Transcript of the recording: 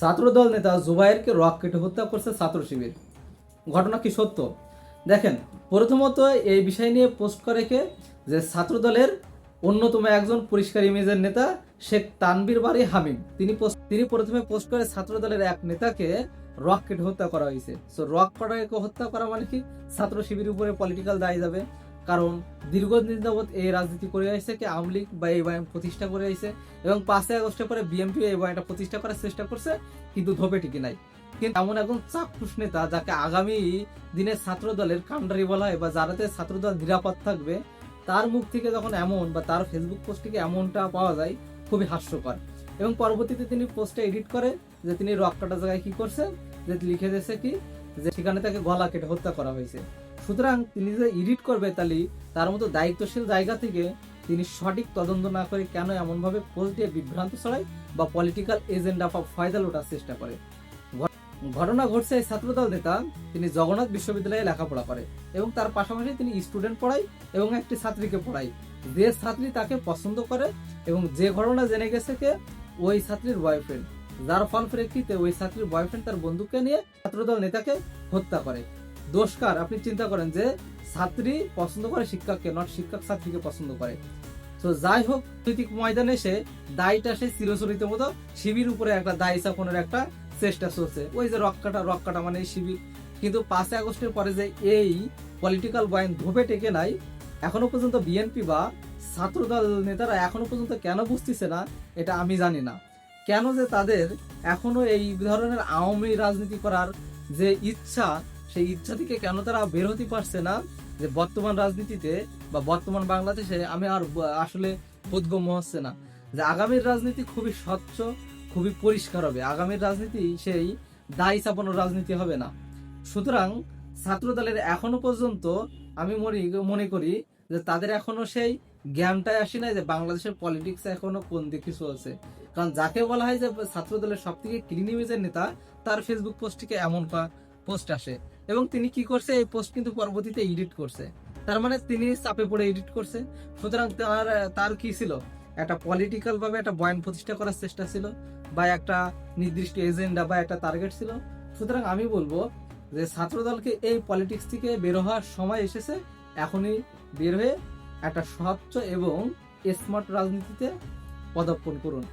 ছাত্রদল নেতা জুবাইরকে রক কেটে হত্যা করছে ছাত্র শিবির। ঘটনা কি সত্য? দেখেন, প্রথমত এই বিষয় নিয়ে পোস্ট করে কে? যে ছাত্রদলের অন্যতম একজন পরিষ্কার ইমেজের নেতা শেখ তানবীর বাড়ি হামিম। তিনি তিনি প্রথমে পোস্ট করে ছাত্রদলের এক নেতাকে রক কেটে হত্যা করা হয়েছে। সো রক কটাকে হত্যা করা মানে কি? ছাত্র শিবিরের উপরে পলিটিক্যাল দায় যাবে। কারণ দীর্ঘদিন যাবৎ এই রাজনীতি করে আসছে কি আওয়ামী লীগ বা এই বাহিনী প্রতিষ্ঠা করে আসছে এবং পাঁচই আগস্টের পরে বিএনপি এই বাহিনীটা প্রতিষ্ঠা করার চেষ্টা করছে, কিন্তু ধোপে টিকে নাই। কিন্তু এমন একজন চাক্ষুষ নেতা যাকে আগামী দিনে ছাত্র দলের কান্ডারি বলা হয় বা যারাতে ছাত্রদল নিরাপদ থাকবে, তার মুখ থেকে যখন এমন বা তার ফেসবুক পোস্ট থেকে এমনটা পাওয়া যায়, খুবই হাস্যকর। এবং পরবর্তীতে তিনি পোস্টে এডিট করে যে তিনি রক কাটা জায়গায় কি করছে, যে লিখে দিয়েছে কি, যে সেখানে তাকে গলা কেটে হত্যা করা হয়েছে। সুতরাং তিনি যে এডিট করবে তাহলে তার মতো দায়িত্বশীল জায়গা থেকে তিনি সঠিক তদন্ত না করে কেন এমনভাবে পোস্ট দিয়ে বিভ্রান্ত ছড়ায় বা পলিটিক্যাল এজেন্ডা বা ফয়দা লোটার চেষ্টা করে? ঘটনা ঘটছে এই ছাত্রদল নেতা, তিনি জগন্নাথ বিশ্ববিদ্যালয়ে লেখাপড়া করে এবং তার পাশাপাশি তিনি স্টুডেন্ট পড়ায় এবং একটি ছাত্রীকে পড়ায়। যে ছাত্রী তাকে পছন্দ করে এবং যে ঘটনা জেনে গেছে কে, ওই ছাত্রীর বয়ফ্রেন্ড যার ফল প্রেক্ষিতে ওই ছাত্রীর বয়ফ্রেন্ড তার বন্ধুকে নিয়ে ছাত্রদল নেতাকে হত্যা করে। দোষকার, আপনি চিন্তা করেন যে ছাত্রী পছন্দ করে শিক্ষককে নট শিক্ষক ছাত্রীকে পছন্দ করে। তো যাই হোক, রাজনৈতিক ময়দানে এসে দায়টা সে চিরচরিত মতো শিবির উপরে একটা দায় চাপানোর একটা চেষ্টা চলছে। ওই যে রক কাটা রক কাটা মানে শিবির। কিন্তু পাঁচই আগস্টের পরে যে এই পলিটিক্যাল বয়ান ধোপে টেকে নাই, এখনও পর্যন্ত বিএনপি বা ছাত্রদল নেতারা এখনও পর্যন্ত কেন বুঝতেছে না, এটা আমি জানি না। কেন যে তাদের এখনও এই ধরনের আওয়ামী রাজনীতি করার যে ইচ্ছা সেই ইচ্ছা থেকে কেন তারা বের হতে পারছে না যে বর্তমান রাজনীতিতে বা বর্তমান বাংলাদেশে আমি আর আসলে বোধগম্য হচ্ছে না? যে আগামীর রাজনীতি খুবই স্বচ্ছ, খুবই পরিষ্কার হবে। আগামীর রাজনীতি সেই দায়ী চাপানোর রাজনীতি হবে না। সুতরাং ছাত্র দলের এখনও পর্যন্ত আমি মনে করি যে তাদের এখনও সেই জ্ঞানটাই আসে না যে বাংলাদেশের পলিটিক্স এখনও কোন দিকে চলছে। কারণ যাকে বলা হয় যে ছাত্র দলের সব থেকে ক্লিন ইমেজের নেতা, তার ফেসবুক পোস্টটিকে এমন পোস্ট আসে। এবং তিনি কি করছে, এই পোস্ট কিন্তু পরবর্তীতে এডিট করছে। তার মানে তিনি চাপে পড়ে এডিট করছে। সুতরাং তার তার কি ছিল? একটা পলিটিক্যাল ভাবে একটা বয়ান প্রতিষ্ঠা করার চেষ্টা ছিল বা একটা নির্দিষ্ট এজেন্ডা বা একটা টার্গেট ছিল। সুতরাং আমি বলব যে ছাত্রদলকে এই পলিটিক্স থেকে বের হওয়ার সময় এসেছে। এখনই বের হয়ে একটা স্বচ্ছ এবং স্মার্ট রাজনীতিতে পদার্পণ করুন।